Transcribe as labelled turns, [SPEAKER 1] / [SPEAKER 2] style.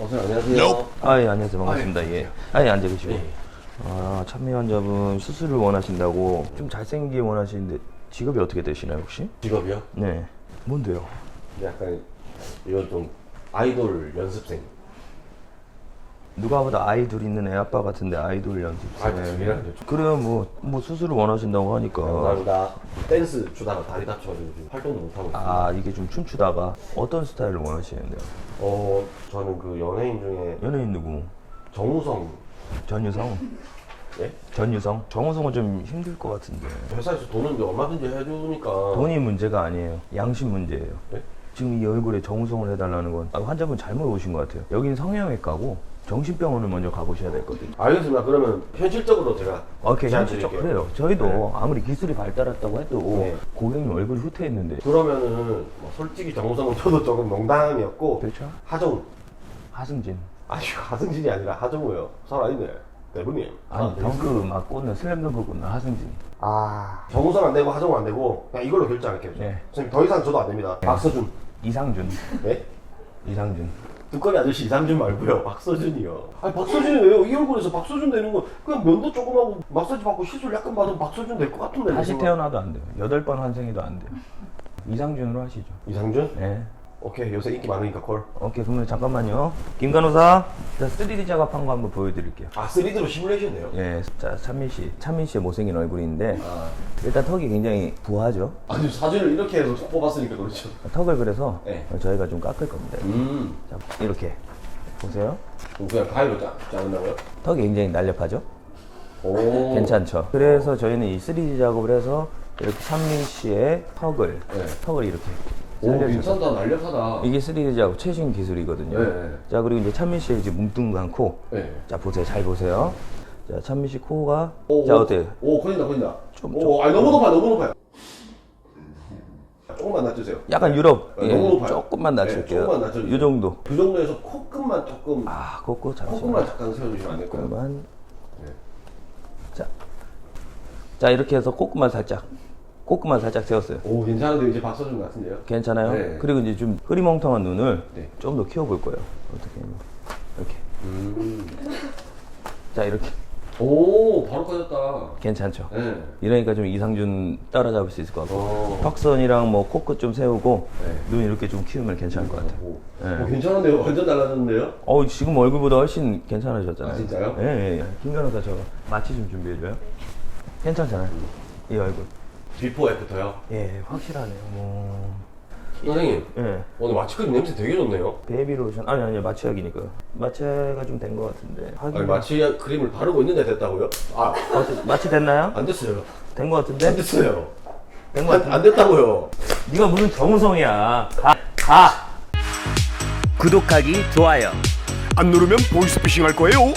[SPEAKER 1] 어서 안녕하세요.
[SPEAKER 2] 아, 예, 안녕하세요. 반갑습니다. 예. 아, 예, 앉아 계시고.
[SPEAKER 1] 예.
[SPEAKER 2] 아, 참미 환자분 수술을 원하신다고 좀 잘생기게 원하시는데 직업이 어떻게 되시나요, 혹시?
[SPEAKER 1] 직업이요?
[SPEAKER 2] 네. 뭔데요?
[SPEAKER 1] 약간 이건 좀 아이돌 연습생.
[SPEAKER 2] 누가 보다 아이돌 있는 애 아빠 같은데 아이돌 연습생.
[SPEAKER 1] 아이돌이랑 좀-
[SPEAKER 2] 그래요, 뭐, 뭐 수술을 원하신다고 하니까.
[SPEAKER 1] 감사합니다. 댄스 추다가 다리 다쳐가지고 지금 활동도 못 하고 있어요.
[SPEAKER 2] 아, 이게 좀 춤추다가 어떤 스타일을 원하시는데요?
[SPEAKER 1] 어, 저는 그 연예인 중에
[SPEAKER 2] 연예인 누구?
[SPEAKER 1] 정우성.
[SPEAKER 2] 전유성?
[SPEAKER 1] 예?
[SPEAKER 2] 전유성? 정우성은 좀 힘들 것 같은데.
[SPEAKER 1] 회사에서 돈은 얼마든지 해주니까.
[SPEAKER 2] 돈이 문제가 아니에요. 양심 문제예요.
[SPEAKER 1] 네?
[SPEAKER 2] 지금 이 얼굴에 정우성을 해달라는 건 아, 환자분 잘못 오신 것 같아요. 여기는 성형외과고 정신병원을 먼저 가보셔야 되거든요.
[SPEAKER 1] 알겠습니다. 그러면 현실적으로 제가
[SPEAKER 2] 오케이,
[SPEAKER 1] 제안
[SPEAKER 2] 현실적
[SPEAKER 1] 드릴게요.
[SPEAKER 2] 그래요. 저희도
[SPEAKER 1] 네.
[SPEAKER 2] 아무리 기술이 발달했다고 해도
[SPEAKER 1] 네.
[SPEAKER 2] 고객님 얼굴이 후퇴했는데
[SPEAKER 1] 그러면은 뭐 솔직히 정우성은 저도 조금 농담이었고
[SPEAKER 2] 그렇죠?
[SPEAKER 1] 하정우.
[SPEAKER 2] 하승진
[SPEAKER 1] 아니 하승진이 아니라 하정우요. 살아있네. 대부님.
[SPEAKER 2] 아니 덩크 막 꽂는 슬램덩크 꽂는 하승진
[SPEAKER 1] 아 정우성 안 되고 하정우 안 되고 그냥 이걸로 결정할게요.
[SPEAKER 2] 네.
[SPEAKER 1] 선생님 더 이상 저도 안 됩니다. 박서준.
[SPEAKER 2] 이상준
[SPEAKER 1] 네?
[SPEAKER 2] 이상준
[SPEAKER 1] 두꺼비 아저씨 이상준 말고요. 박서준이요. 아니 박서준이 왜요? 이 얼굴에서 박서준 되는 거 그냥 면도 조금 하고 마사지 받고 시술 약간 받으면 박서준 될 것 같은데. 내
[SPEAKER 2] 다시. 태어나도 안 돼요. 여덟 번 환생해도 안 돼요. 이상준으로 하시죠.
[SPEAKER 1] 이상준?
[SPEAKER 2] 네.
[SPEAKER 1] 오케이 요새 인기 많으니까 콜.
[SPEAKER 2] 오케이 그러면 잠깐만요. 김 간호사 자 3D 작업한 거 한번 보여드릴게요.
[SPEAKER 1] 아 3D로 시뮬레이션이에요?
[SPEAKER 2] 예, 자 찬민 씨, 찬민 씨의 못생긴 얼굴인데
[SPEAKER 1] 아
[SPEAKER 2] 일단 턱이 굉장히 부하죠.
[SPEAKER 1] 아니 사진을 이렇게 해서 뽑았으니까 그렇죠.
[SPEAKER 2] 턱을 그래서
[SPEAKER 1] 네.
[SPEAKER 2] 저희가 좀 깎을 겁니다.
[SPEAKER 1] 음.
[SPEAKER 2] 자, 이렇게 보세요.
[SPEAKER 1] 그럼 그냥 가위로 짜, 자른다고요?
[SPEAKER 2] 턱이 굉장히 날렵하죠.
[SPEAKER 1] 오.
[SPEAKER 2] 괜찮죠. 그래서 저희는 이 3D 작업을 해서 이렇게 찬민 씨의 턱을
[SPEAKER 1] 네.
[SPEAKER 2] 턱을 이렇게
[SPEAKER 1] 오 괜찮다 날렵하다.
[SPEAKER 2] 이게 3D 작업 최신 기술이거든요.
[SPEAKER 1] 네.
[SPEAKER 2] 자 그리고 이제 찬민 씨의 이제 뭉뚱한 코.
[SPEAKER 1] 네.
[SPEAKER 2] 자 보세요, 잘 보세요. 자 찬민 씨 코가
[SPEAKER 1] 오,
[SPEAKER 2] 자
[SPEAKER 1] 오,
[SPEAKER 2] 어때요?
[SPEAKER 1] 오 커진다 커진다.
[SPEAKER 2] 좀,
[SPEAKER 1] 오 아니 너무 높아요 너무 높아요. 조금만 낮추세요.
[SPEAKER 2] 약간 유럽
[SPEAKER 1] 네,
[SPEAKER 2] 예,
[SPEAKER 1] 너무 높아요.
[SPEAKER 2] 조금만
[SPEAKER 1] 네,
[SPEAKER 2] 낮출게요.
[SPEAKER 1] 조금만 낮춰주세요.
[SPEAKER 2] 이 정도.
[SPEAKER 1] 그 정도에서 코끝만 조금
[SPEAKER 2] 아, 그거 잠시만.
[SPEAKER 1] 코끝만 잠깐 세워주시면 안 될까요?
[SPEAKER 2] 조금만.
[SPEAKER 1] 네.
[SPEAKER 2] 자, 자 이렇게 해서 코끝만 살짝, 코끝만 살짝 세웠어요.
[SPEAKER 1] 오 괜찮은데 이제 박서준 같은데요?
[SPEAKER 2] 괜찮아요?
[SPEAKER 1] 네.
[SPEAKER 2] 그리고 이제 좀 흐리멍텅한 눈을
[SPEAKER 1] 네.
[SPEAKER 2] 좀 더 키워볼 거예요. 어떻게? 하면. 이렇게.
[SPEAKER 1] 음.
[SPEAKER 2] 자 이렇게
[SPEAKER 1] 오 바로 꺼졌다.
[SPEAKER 2] 괜찮죠?
[SPEAKER 1] 네.
[SPEAKER 2] 이러니까 좀 이상준 따라잡을 수 있을 것 같고
[SPEAKER 1] 어.
[SPEAKER 2] 턱선이랑 뭐 코끝 좀 세우고
[SPEAKER 1] 네.
[SPEAKER 2] 눈 이렇게 좀 키우면 괜찮을 것 같아요.
[SPEAKER 1] 오,
[SPEAKER 2] 네.
[SPEAKER 1] 오, 괜찮은데요? 완전 달라졌는데요?
[SPEAKER 2] 어 지금 얼굴보다 훨씬 괜찮아졌잖아요.
[SPEAKER 1] 아, 진짜요?
[SPEAKER 2] 예, 예, 예. 김 변호사 저 마취 좀 준비해줘요. 괜찮잖아요. 이 얼굴.
[SPEAKER 1] 비포 애프터요?
[SPEAKER 2] 예, 확실하네요. 뭐.
[SPEAKER 1] 선생님
[SPEAKER 2] 예.
[SPEAKER 1] 오늘 마취크림 냄새 되게 좋네요.
[SPEAKER 2] 베이비 로션 아니 아니 마취약이니까 마취가 좀 된 것 같은데. 하긴
[SPEAKER 1] 아니 마취 크림을 바르고 있는데 됐다고요? 아,
[SPEAKER 2] 어때? 마취 됐나요?
[SPEAKER 1] 안 됐어요.
[SPEAKER 2] 된 것
[SPEAKER 1] 안
[SPEAKER 2] 같은데?
[SPEAKER 1] 됐어요.
[SPEAKER 2] 된 것
[SPEAKER 1] 안,
[SPEAKER 2] 같은데?
[SPEAKER 1] 안 됐다고요.
[SPEAKER 2] 네가 무슨 정우성이야? 가, 가.
[SPEAKER 3] 구독하기, 좋아요.
[SPEAKER 4] 안 누르면 보이스피싱 할 거예요.